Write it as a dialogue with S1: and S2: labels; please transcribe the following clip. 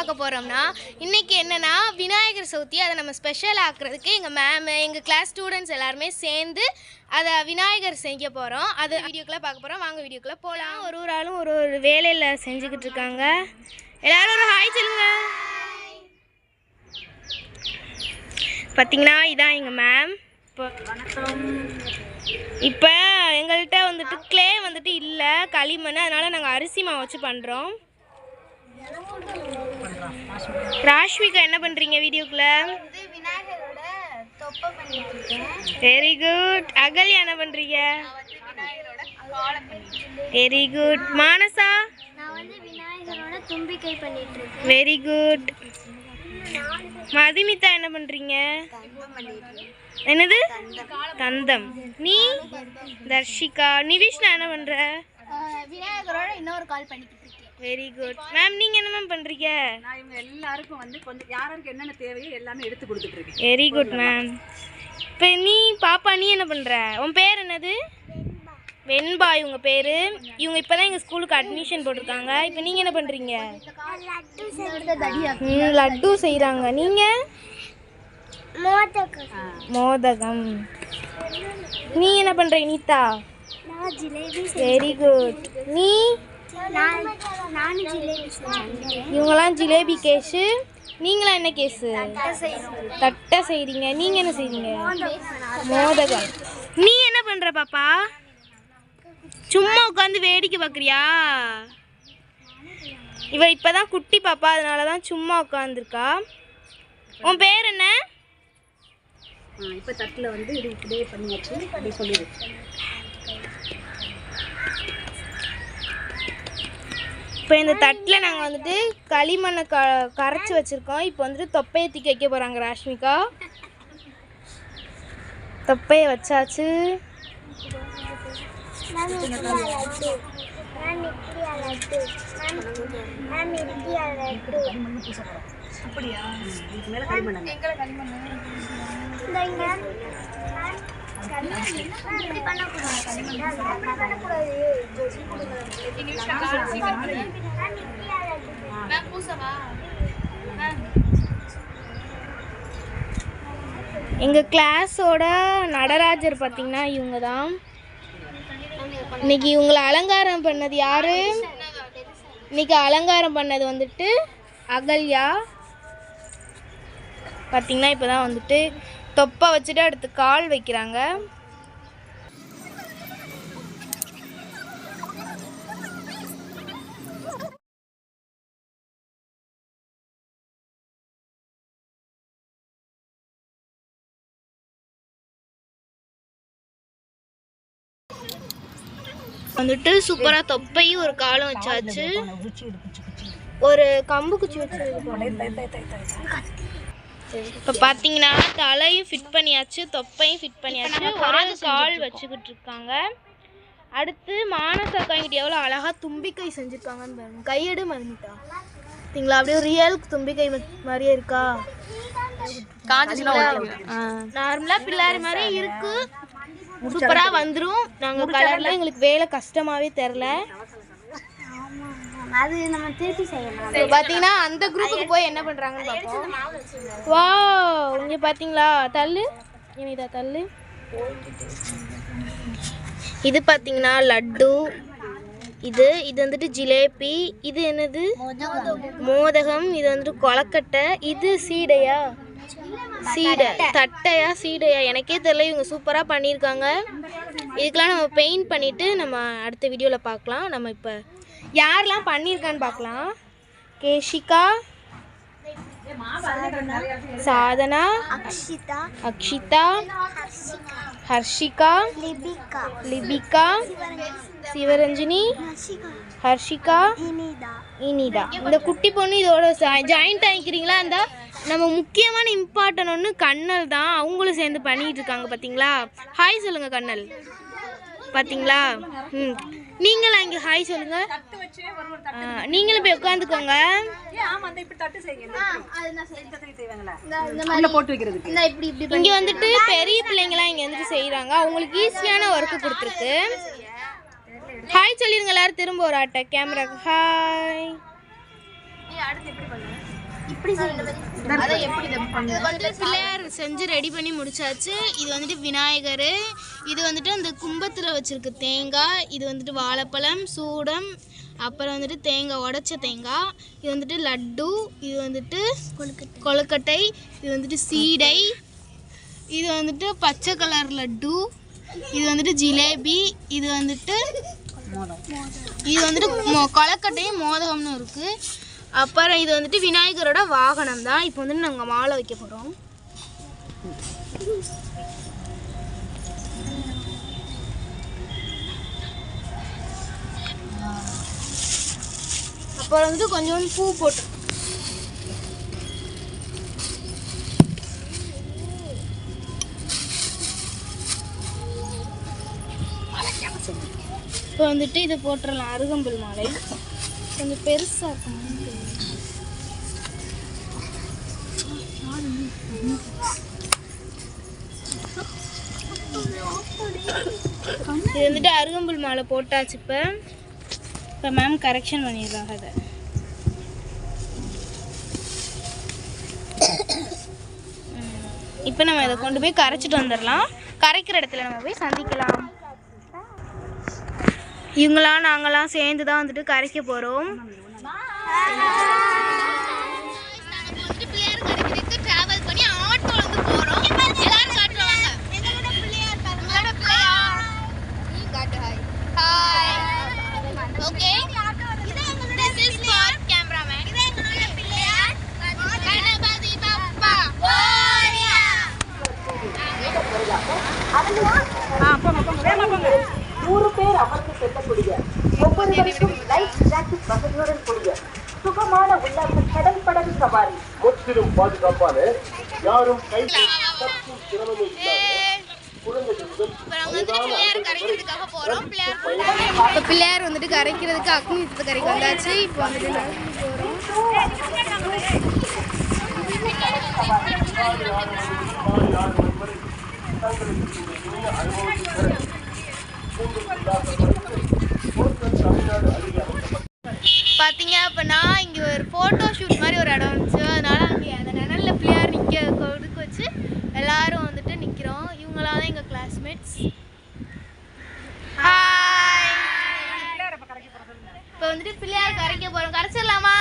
S1: பார்க்க போகிறோம்னா இன்றைக்கி என்னன்னா விநாயகர் சதுர்த்தி அதை நம்ம ஸ்பெஷல் ஆக்குறதுக்கு எங்கள் மேம் எங்கள் கிளாஸ் ஸ்டூடெண்ட்ஸ் எல்லாருமே சேர்ந்து அதை விநாயகர் செய்ய போகிறோம் அது வீடியோக்குள்ளே பார்க்க போகிறோம் வாங்க வீடியோக்குள்ளே போகலாம் ஒரு ஒரு ஆளும் ஒரு ஒரு வேலையில் செஞ்சுக்கிட்டு இருக்காங்க. எல்லோரும் ஒரு ஹாய் சொல்லுங்க. பார்த்தீங்கன்னா இதான் எங்கள் மேம் இப்போ இப்போ எங்கள்கிட்ட வந்துட்டு க்ளே வந்துட்டு இல்லை களிமண் அதனால் நாங்கள் அரிசி மாவு வச்சு பண்ணுறோம் ராஷ்மிகா என்ன பண்ணுறீங்க வீடியோக்குள்ள? வெரி குட் அகல்யா என்ன பண்ணுறீங்க வெரி குட் மானசா?
S2: தும்பிக்கை பண்ணிட்டு
S1: வெரி குட் மதுமிதா என்ன பண்ணுறீங்க என்னது? தந்தம் நீ? தர்ஷிகா. நிவிஷ்ணா என்ன பண்ற?
S2: விநாயகரோட இன்னொரு கால் பண்ணிக்கிட்டு
S1: வெரி குட் மேம் நீங்கள் என்ன மேம் பண்ணுறீங்க
S3: நான் இவங்க எல்லாருக்கும் வந்து கொஞ்சம் யாருக்கு என்னென்ன தேவையோ எல்லாமே எடுத்து கொடுத்துட்டு இருக்கேன்.
S1: வெரி குட் மேம் இப்போ நீ பாப்பா நீ என்ன பண்ணுற உன் பேர் என்னது? வெண்பா. இவங்க பேர். இவங்க இப்போ தான் எங்கள் ஸ்கூலுக்கு அட்மிஷன் போட்டிருக்காங்க. இப்போ நீங்கள் என்ன பண்ணுறீங்க ம் லட்டு செய்கிறாங்க நீங்கள் மோதகம். நீ என்ன பண்ணுற நீதா
S2: நான் ஜிலேபி
S1: வெரி குட் நீ? இவங்கெல்லாம் ஜிலேபி கேஸு. நீங்களாம் என்ன கேஸு? தட்டை செய்கிறீங்க நீங்கள் என்ன செய்றீங்க? மோதகம். நீ என்ன பண்ணுற பாப்பா? சும்மா உட்காந்து வேடிக்கை பார்க்குறியா இவ இப்பதான் குட்டி பாப்பா அதனால தான் சும்மா உட்காந்துருக்கா. உன் பேர் என்ன?
S3: இப்போ தட்டில் வந்து இது இப்படியே பண்ணியாச்சு. அப்படி சொல்லிடு.
S1: இப்போ இந்த தட்டில் நாங்கள் வந்துட்டு களிமண்ணை க கரைச்சி வச்சுருக்கோம். இப்போ வந்துட்டு தொப்பையை தூக்கி வைக்க போகிறாங்க ராஷ்மிகா. தொப்பையை வச்சாச்சு.
S3: அப்படியா?
S1: எங்கள் கிளாஸோட நடராஜர் பார்த்தீங்கன்னா இவங்க தான் இன்னைக்கு இவங்களை அலங்காரம் பண்ணது யாரு? இன்னைக்கு அலங்காரம் பண்ணது வந்துட்டு அகல்யா. பார்த்தீங்கன்னா இப்போ தான் வந்துட்டு தொப்பை வச்சுட்டு அடுத்து கால் வைக்கிறாங்க. வந்துட்டு சூப்பராக தொப்பையும் ஒரு காலம் வச்சாச்சு. ஒரு கம்பு குச்சி வச்சு இப்போ பார்த்தீங்கன்னா தலையும் ஃபிட் பண்ணியாச்சு தொப்பையும் ஃபிட் பண்ணியாச்சு. ஒரு கால் வச்சுக்கிட்டு இருக்காங்க அடுத்து மானசக்கா இங்கிட்ட எவ்வளோ அழகாக தும்பிக்கை செஞ்சுருக்காங்கன்னு பாருங்க. கையெடு மறந்துட்டா. பார்த்தீங்களா அப்படியே ரியல் தும்பிக்கை மாதிரியே இருக்கா? நார்மலாக பிள்ளாரி மாதிரி இருக்கு. சூப்பராக வந்துடும் நாங்கள் கலரில் எங்களுக்கு வேலை கஷ்டமாகவே தெரில
S2: அது நம்ம திருப்பி செய்யணும்
S1: இப்போ பார்த்தீங்கன்னா அந்த குரூப்புக்கு போய் என்ன பண்ணுறாங்கன்னு பார்ப்போம் வா இங்கே பார்த்தீங்களா தள்ளு. இனிதா தள்ளு. இது பார்த்தீங்கன்னா லட்டு. இது இது வந்துட்டு ஜிலேபி. இது என்னது? மோதகம். இது வந்துட்டு கொலக்கட்டை இது சீடையா? சீடை. தட்டையா சீடையா? எனக்கே தெரியல இவங்க சூப்பராக பண்ணியிருக்காங்க. இதுக்கெல்லாம் நம்ம பெயிண்ட் பண்ணிவிட்டு நம்ம அடுத்த வீடியோவில் பார்க்கலாம். நம்ம இப்போ யாரெல்லாம் பண்ணியிருக்கான்னு பார்க்கலாம். கேஷிகா சாதனா
S2: அக்ஷிதா
S1: அக்ஷிதா ஹர்ஷிகா
S2: லிபிகா
S1: லிபிகா சிவரஞ்சினி
S2: ஹர்ஷிகா இனிதா.
S1: இந்த குட்டி பொண்ணு இதோட ஜாயிண்ட் ஆகிக்கிறீங்களா இந்த நம்ம முக்கியமான இம்பார்ட்டன் ஒன்று கண்ணல் தான். அவங்களும் சேர்ந்து பண்ணிட்டு இருக்காங்க பார்த்தீங்களா ஹாய் சொல்லுங்க கண்ணல். பார்த்தீங்களா ம். நீங்களும் இங்கே ஹாய் சொல்லுங்க
S3: தட்டு வச்சே ஒரு ஒரு தட்டு
S1: ஆ, நீங்களும் போய் உட்காந்துக்கோங்க
S3: ஏன் ஆமா அந்த இப்படி தட்டு செய்யுங்க இந்த தட்டு செய்வாங்களா உள்ள போட்டு வைக்கிறதுக்கு
S2: இந்த இப்படி இப்படி
S1: இங்கே வந்துட்டு பெரிய பிள்ளைங்களாம் இங்கே வந்துட்டு செய்கிறாங்க அவங்களுக்கு ஈஸியான ஒர்க்கு கொடுத்துருக்கு ஹாய் சொல்லிருங்க எல்லாரும் திரும்ப ஒரு ஆட்ட கேமரா ஹாய்
S2: அடுத்து எப்படி
S3: அதை எப்படி இதை
S1: வந்துட்டு பிள்ளையார் செஞ்சு ரெடி பண்ணி முடிச்சாச்சு இது வந்துட்டு விநாயகர் இது வந்துட்டு அந்த கும்பத்தில் வச்சிருக்க தேங்காய் இது வந்துட்டு வாழைப்பழம் சூடம் அப்புறம் வந்துட்டு தேங்காய் உடைச்ச தேங்காய் இது வந்துட்டு லட்டு இது வந்துட்டு கொழுக்கட்டை இது வந்துட்டு சீடை இது வந்துட்டு பச்சை கலர் லட்டு இது வந்துட்டு ஜிலேபி இது வந்துட்டு இது வந்துட்டு மொ- கொழுக்கட்டையும் மோதகம்னு இருக்கு அப்புறம் இது வந்துட்டு விநாயகரோட வாகனம் தான் இப்போ வந்துட்டு நாங்கள் மாலை வைக்க போகிறோம் அப்புறம் வந்துட்டு கொஞ்சம் பூ போட்டு இப்போ வந்துட்டு இதை போட்டுடலாம். அருகம்புல் மாலை. கொஞ்சம் பெருசாக இருக்கணும். இது வந்துட்டு அருகம்புல் மாலை போட்டாச்சு இப்போ. இப்போ மேம் கரெக்ஷன் பண்ணிடுறாங்க அதை. இப்போ நம்ம இதை கொண்டு போய் கரைச்சிட்டு வந்துடலாம். கரைக்கிற இடத்துல நம்ம போய் சந்திக்கலாம். இவங்களாம் நாங்களாம் சேர்ந்து தான் வந்துட்டு கரைக்க போகிறோம் டிராவல் பண்ணி ஆட்டோ வந்து போகிறோம் எல்லாரும் காட்டுவாங்க உங்களோட பிள்ளையார் காட்டு hi hi okay this is for cameraman இது எங்களோட பிள்ளையார் கணபதி பப்பா
S4: நூறு பேர் அமர்ந்து செல்லக்கூடிய ஒவ்வொருவருக்கும் லைஃப் ஜாக்கெட் வசதியுடன் கூடிய சுகமான உல்லாச கடல் படகு சவாரி.
S5: முற்றிலும் பாதுகாப்பான யாரும் கை தப்பும் சிரமமே
S1: பிள்ளையார் போகிறோம் இப்போ வந்துட்டு கரைக்கிறதுக்கு அக்னி தீர்த்த கரைக்கு வந்தாச்சு. இப்போ வந்துட்டு நாங்கள் போகிறோம் பார்த்தீங்க அப்படின்னா இங்கே ஒரு ஃபோட்டோ ஷூட் மாதிரி ஒரு இடம் இருந்துச்சு அதனால அங்கே அந்த நிழல்ல பிள்ளையார் நிற்க கொடுக்க வச்சு எல்லாரும் வந்துட்டு நிற்கிறோம் இவங்களாம் தான் எங்கள் கிளாஸ்மேட்ஸ் இப்போ வந்துட்டு பிள்ளையார் கரைக்க போகிறோம் கரைச்சிடலாமா.